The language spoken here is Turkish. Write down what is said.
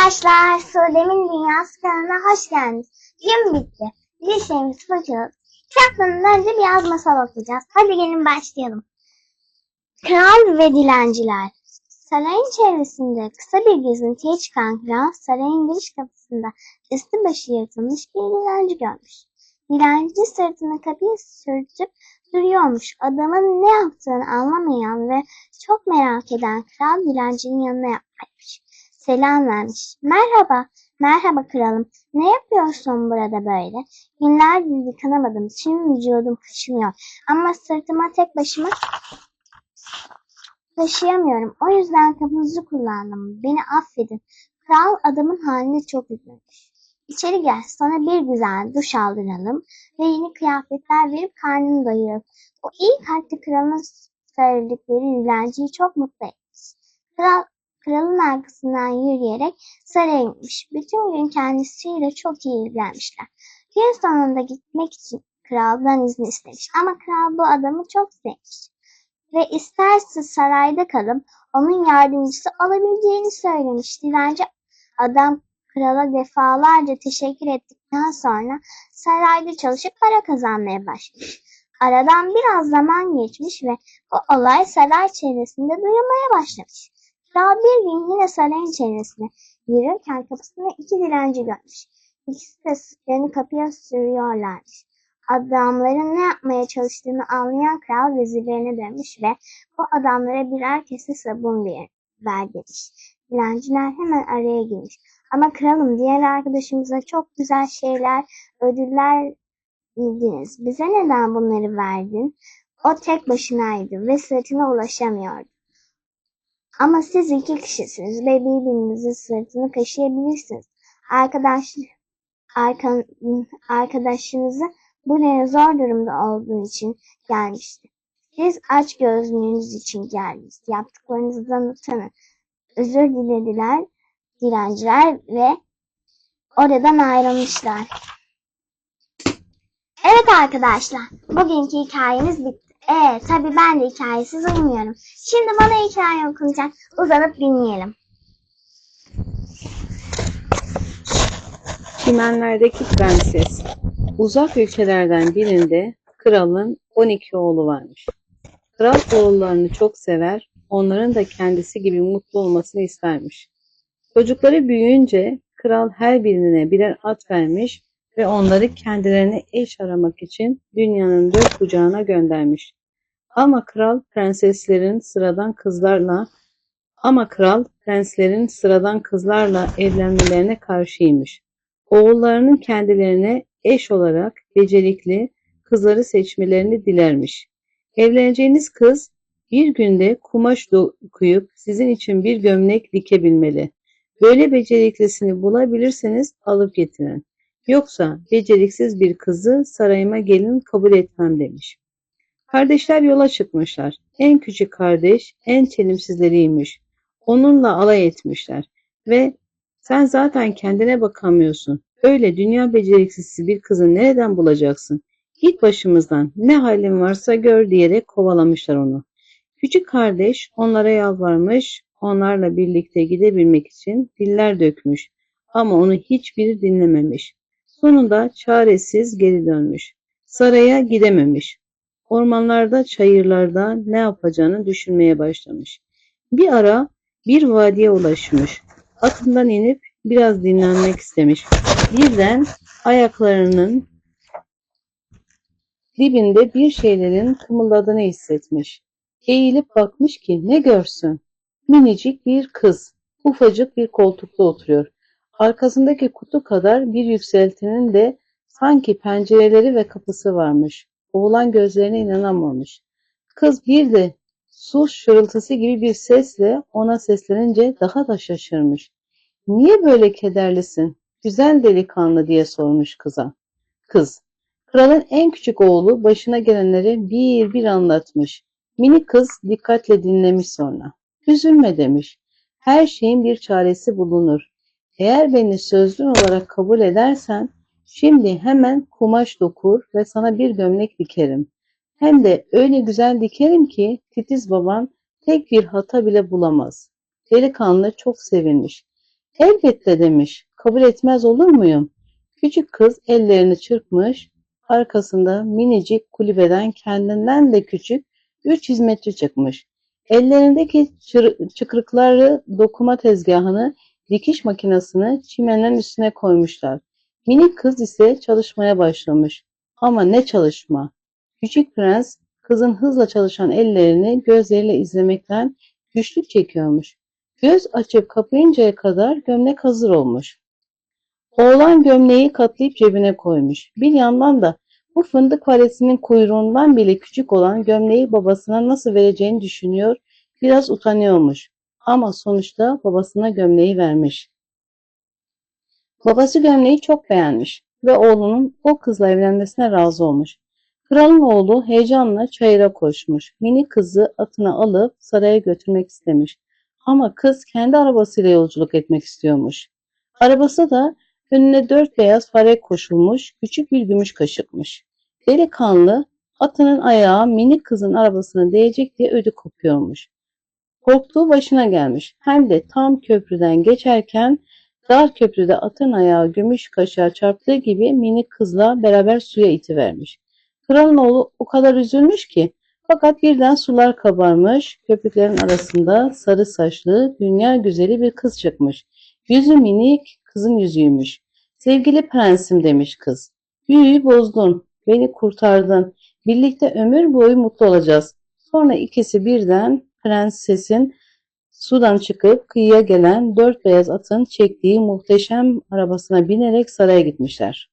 Arkadaşlar Sudemin Dünyası kanalına hoş geldiniz. Gün bitti. Bir şeyimiz fırçaladık. Kitaplarından önce biraz masal okuyacağız. Hadi gelin başlayalım. Kral ve Dilenciler Sarayın çevresinde kısa bir gezintiye çıkan kral sarayın giriş kapısında üstü başı yırtılmış bir dilenci görmüş. Dilenci sırtını kapıya sürtüp duruyormuş. Adamın ne yaptığını anlamayan ve çok merak eden kral dilencinin yanına yaklaşmış. Selam vermiş. Merhaba, merhaba kralım. Ne yapıyorsun burada böyle? Günlerdir yıkanamadım. Şimdi vücudum kaşınıyor. Ama sırtıma tek başıma taşıyamıyorum. O yüzden kapınızı kullandım. Beni affedin. Kral adamın haline çok üzülmüş. İçeri gel, sana bir güzel duş aldıralım ve yeni kıyafetler verip karnını doyuralım. O iyi kalpli kralın söyledikleri dilenciyi çok mutlu etmiş. Kral kralın arkasından yürüyerek saraya gitmiş. Bütün gün kendisiyle çok iyi ilgilenmişler. Gün sonunda gitmek için kraldan izin istemiş. Ama kral bu adamı çok sevmiş. Ve isterse sarayda kalıp onun yardımcısı olabileceğini söylemiş. Dilenci adam krala defalarca teşekkür ettikten sonra sarayda çalışıp para kazanmaya başlamış. Aradan biraz zaman geçmiş ve bu olay saray çevresinde duyulmaya başlamış. Kral bir gün yine sarayın çevresine yürürken kapısında iki dilenci görmüş. İkisi de sırtlarını kapıya sürüyorlarmış. Adamların ne yapmaya çalıştığını anlayan kral vezirlerine dönmüş ve bu adamlara birer kese sabun ver demiş. Dilenciler hemen araya girmiş. Ama kralım diğer arkadaşımıza çok güzel şeyler, ödüller verdiniz. Bize neden bunları verdin? O tek başınaydı ve sırtına ulaşamıyordu. Ama siz iki kişisiniz ve birbirinizin sırtını kaşıyabilirsiniz. Arkadaş, arka, arkadaşınızı buraya zor durumda olduğu için gelmişti. Siz aç gözlüğünüz için geldiniz. Yaptıklarınızdan utanın. Özür dilediler dilenciler ve oradan ayrılmışlar. Evet arkadaşlar, bugünkü hikayemiz bitti. Ee, tabii ben de hikayesiz uyumuyorum. Şimdi bana hikaye okunacak. Uzanıp dinleyelim. Çimenlerdeki Prenses Uzak ülkelerden birinde kralın 12 oğlu varmış. Kral oğullarını çok sever, onların da kendisi gibi mutlu olmasını istermiş. Çocukları büyüyünce kral her birine birer at vermiş ve onları kendilerine eş aramak için dünyanın dört bucağına göndermiş. Ama kral prenseslerin sıradan kızlarla ama kral prenslerin sıradan kızlarla evlenmelerine karşıymış. Oğullarının kendilerine eş olarak becerikli kızları seçmelerini dilermiş. Evleneceğiniz kız bir günde kumaş dokuyup sizin için bir gömlek dikebilmeli. Böyle beceriklisini bulabilirseniz alıp getirin. Yoksa beceriksiz bir kızı sarayıma gelin kabul etmem demiş. Kardeşler yola çıkmışlar. En küçük kardeş en çelimsizleriymiş. Onunla alay etmişler ve sen zaten kendine bakamıyorsun. Öyle dünya beceriksiz bir kızı nereden bulacaksın? Git başımızdan ne halin varsa gör diyerek kovalamışlar onu. Küçük kardeş onlara yalvarmış, onlarla birlikte gidebilmek için diller dökmüş ama onu hiçbiri dinlememiş. Sonunda çaresiz geri dönmüş. Saraya gidememiş. Ormanlarda, çayırlarda ne yapacağını düşünmeye başlamış. Bir ara bir vadiye ulaşmış. Atından inip biraz dinlenmek istemiş. Birden ayaklarının dibinde bir şeylerin kımıldadığını hissetmiş. Eğilip bakmış ki ne görsün? Minicik bir kız, ufacık bir koltukta oturuyor. Arkasındaki kutu kadar bir yükseltinin de sanki pencereleri ve kapısı varmış. Oğlan gözlerine inanamamış. Kız bir de su şırıltısı gibi bir sesle ona seslenince daha da şaşırmış. Niye böyle kederlisin? Güzel delikanlı diye sormuş kıza. Kız, kralın en küçük oğlu başına gelenleri bir bir anlatmış. Minik kız dikkatle dinlemiş sonra. Üzülme demiş. Her şeyin bir çaresi bulunur. Eğer beni sözlü olarak kabul edersen şimdi hemen kumaş dokur ve sana bir gömlek dikerim. Hem de öyle güzel dikerim ki titiz baban tek bir hata bile bulamaz. Delikanlı çok sevinmiş. Elbette demiş. Kabul etmez olur muyum? Küçük kız ellerini çırpmış. Arkasında minicik kulübeden kendinden de küçük üç hizmetçi çıkmış. Ellerindeki çıkrıkları dokuma tezgahını, dikiş makinesini çimenin üstüne koymuşlar. Minik kız ise çalışmaya başlamış. Ama ne çalışma! Küçük prens kızın hızla çalışan ellerini gözleriyle izlemekten güçlük çekiyormuş. Göz açıp kapayıncaya kadar gömlek hazır olmuş. Oğlan gömleği katlayıp cebine koymuş. Bir yandan da bu fındık faresinin kuyruğundan bile küçük olan gömleği babasına nasıl vereceğini düşünüyor, biraz utanıyormuş. Ama sonuçta babasına gömleği vermiş. Babası gömleği çok beğenmiş ve oğlunun o kızla evlenmesine razı olmuş. Kralın oğlu heyecanla çayıra koşmuş. Mini kızı atına alıp saraya götürmek istemiş. Ama kız kendi arabasıyla yolculuk etmek istiyormuş. Arabası da önüne dört beyaz fare koşulmuş, küçük bir gümüş kaşıkmış. Delikanlı atının ayağı minik kızın arabasına değecek diye ödü kopuyormuş. Korktuğu başına gelmiş. Hem de tam köprüden geçerken dar köprüde atın ayağı gümüş kaşığa çarptığı gibi minik kızla beraber suya itivermiş. Kralın oğlu o kadar üzülmüş ki fakat birden sular kabarmış, köpüklerin arasında sarı saçlı, dünya güzeli bir kız çıkmış. Yüzü minik, kızın yüzüymüş. Sevgili prensim demiş kız. Büyüyü bozdun, beni kurtardın. Birlikte ömür boyu mutlu olacağız. Sonra ikisi birden prensesin sudan çıkıp kıyıya gelen dört beyaz atın çektiği muhteşem arabasına binerek saraya gitmişler.